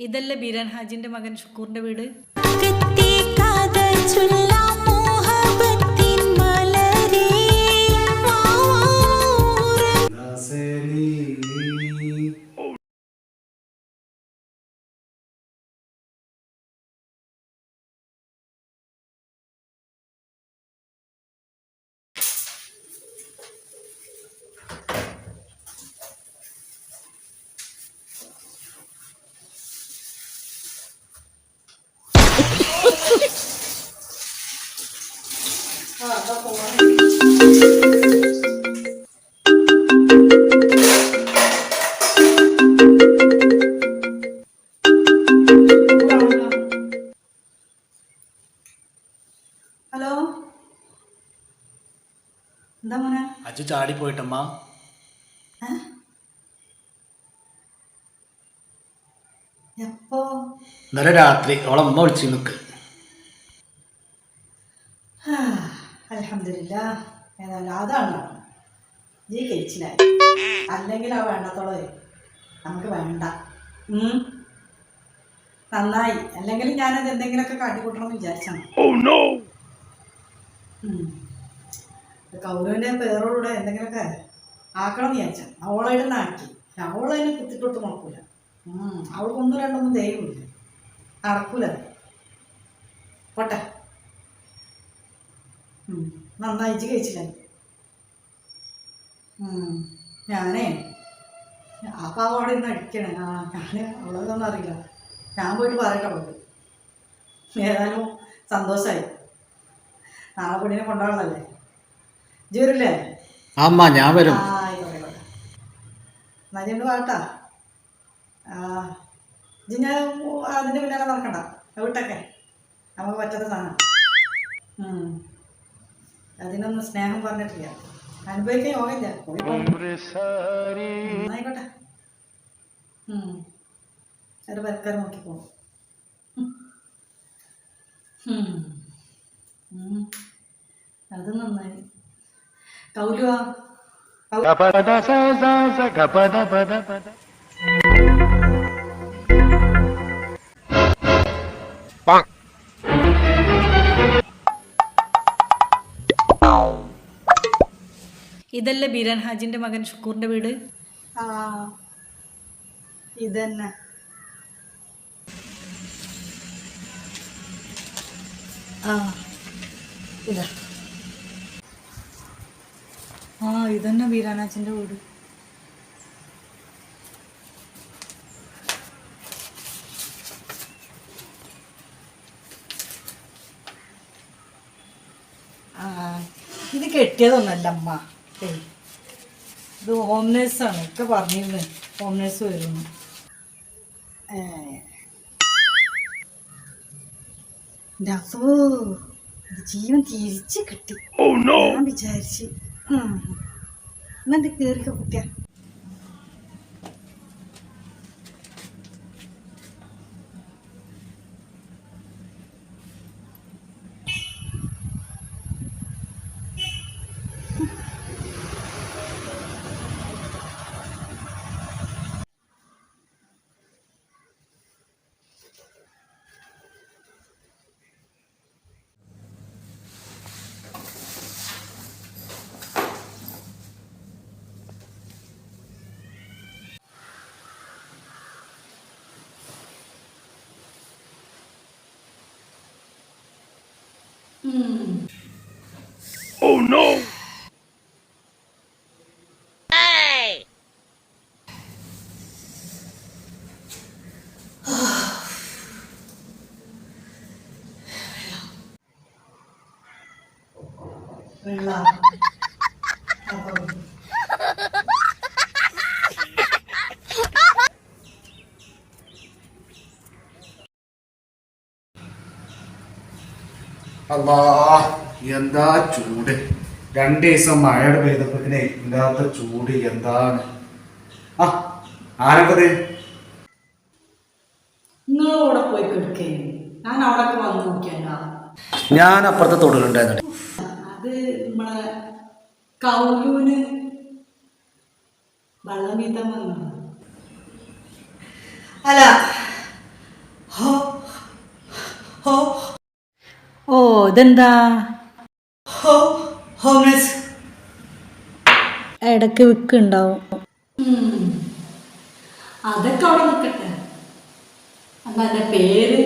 ഇതല്ലേ ബീരാൻ ഹാജിന്റെ മകൻ ഷുക്കൂറിന്റെ വീട്? അച്ഛൻ ചാടിപ്പോയിട്ടമ്മ. എപ്പോ? ഇന്നലെ രാത്രി അവളെ അമ്മ വിളിച്ചു നിൽക്ക് അലഹമില്ല ഏതായാലും അതാണ്. നീ കഴിച്ചില്ല? അല്ലെങ്കിൽ ആ വേണ്ടത്തോളെ നമുക്ക് വേണ്ട. നന്നായി. അല്ലെങ്കിൽ ഞാനത് എന്തെങ്കിലുമൊക്കെ കാട്ടിക്കൂട്ടണമെന്ന് വിചാരിച്ചാണ്. കൗരവിന്റെ പേറോടുകൂടെ എന്തെങ്കിലുമൊക്കെ ആക്കണം വിചാരിച്ച. അവളായിട്ട് ആക്കി. അവളതിനെ കുത്തിട്ടൊട്ട് നോക്കൂല അവൾക്കൊന്നും രണ്ടൊന്നും ദൈവമില്ല. നടക്കൂല. പോട്ടെ. ഉം. നന്നായിച്ച് കഴിച്ചില്ല. ഞാനേ ആ അവിടെ ഇന്ന് അടിക്കണേ. ആ ഞാൻ അവളതൊന്നും അറിയില്ല. ഞാൻ പോയിട്ട് പറയട്ടെ അവൾക്ക്. ഏതായാലും സന്തോഷമായി നാളെ പെണ്ണിനെ കൊണ്ടുപോകണല്ലേ? അമ്മ ഞാൻ വരും. പാട്ടാ പിന്നാലെ നടക്കണ്ട. വിട്ടൊക്കെ. നമുക്ക് പറ്റാത്ത സാധനം. അതിനൊന്നും സ്നേഹം പറഞ്ഞിട്ടില്ല. അനുഭവിക്കാൻ യോഗയില്ല. പോയി പോ. എന്നായിക്കോട്ടെ ഉം. ഒരു പരക്കാരം നോക്കി പോകും അത് നന്നായി. കൗലുവാ ഇതല്ലേ ബീരാൻ ഹാജിന്റെ മകൻ ഷുക്കൂറിന്റെ വീട്? ആ ഇതന്നെ. ആ ഇതാ. ആ ഇതന്നെ ബീരാനാച്ചന്റെ വീട്. ഇത് കെട്ടിയതൊന്നല്ല അമ്മ. ഇത് ഹോം നേഴ്സാണ് ഒക്കെ പറഞ്ഞിരുന്നു. ഹോം നേഴ്സ് വരുന്നു ജീവൻ തിരിച്ച് കിട്ടി. ഞാൻ വിചാരിച്ച്. Hmm. Mandek dari kebutuhan. എന്നിട്ട് കയറിക്ക കുട്ടിയ വെള്ളം അപ്പം അല്ലാ എന്താ ചൂട്? രണ്ട് ദിവസം മഴയുടെ പെയ്തപ്പോഴേ ഇല്ലാത്ത ചൂട് എന്താണ്? ആ ആരൊക്കെ നിങ്ങളവിടെ പോയി കിടക്കേ. ഞാൻ അവിടെ വന്ന് നോക്കിയല്ല ഞാൻ അപ്പുറത്തെ തൊടുകളുണ്ടായിരുന്നു. അത് നമ്മളെ കൗലൂന് വെള്ളം വീതം അല്ല ഹോ ഹോ ഓ ഇതെന്താ? ഹോ ഹോംലെസ് ഇടയ്ക്ക് വിൽക്കുണ്ടാവും അതൊക്കെ അവിടെ നിൽക്കട്ടെ എന്താ എന്റെ പേര്.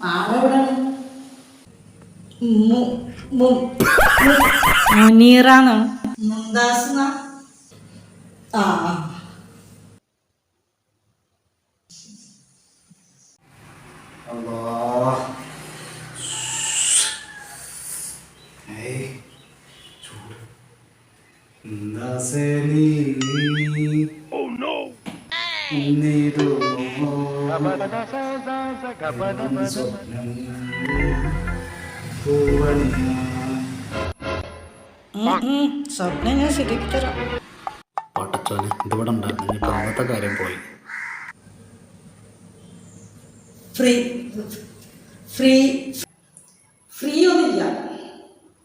ആളെവിടെയാണ് മു- മു- മുനീറാന്നോ ആ. ആ. അല്ലാ. ഏയ്, ചൂട്. എന്താ സേലി? ഉന്നിടുമോ? സ്വപ്നം ഞാൻ ശരിയാക്കി തരാം പട്ടച്ചോനെ ഇതിവിടെ ഉണ്ടായിരുന്നു ഇനിയിപ്പോ അന്നത്തെ കാര്യം പോയി ഫ്രീ ഫ്രീ ഒന്നുമില്ല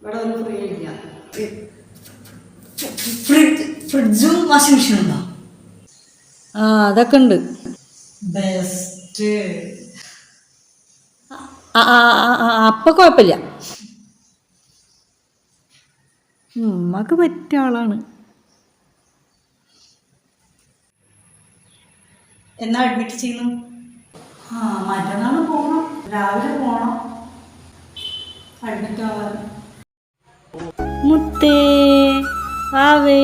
ഇവിടെ ഒരു ഫ്രീ ഇല്ല ഫ്രിഡ്ജ് വാഷിംഗ് മെഷീനും ഉണ്ടോ? ആ അതൊക്കെ ഉണ്ട്. ബെസ്റ്റ് അപ്പൊ കുഴപ്പമില്ല ഉമ്മക്ക് പറ്റിയ ആളാണ്. എന്നാ അഡ്മിറ്റ് ചെയ്യുന്നു? ആ മറ്റന്നാൾ പോകണം രാവിലെ പോകണം അഡ്മിറ്റ് ആവാൻ. മുത്തേ വാവേ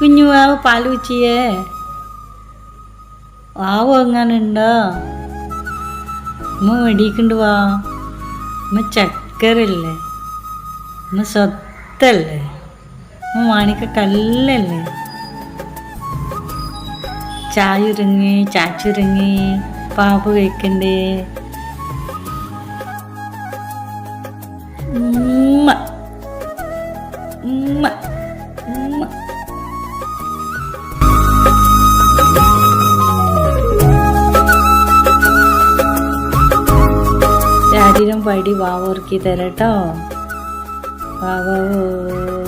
കുഞ്ഞു വാവ് പാൽ കുച്ചിയേ വാവ് എങ്ങാനുണ്ടോ? അമ്മ മെടിക്കൊണ്ട് വാ. അമ്മ ചക്കരല്ലേ? അമ്മ സ്വത്തല്ലേ? അമ്മ മാണിക്ക കല്ലല്ലേ? ചായുരങ്ങി ചാച്ചുരങ്ങി പാപ്പ് കഴിക്കണ്ടേ? വാവോർക്കി തരട്ടോ. വാവോ വാവോ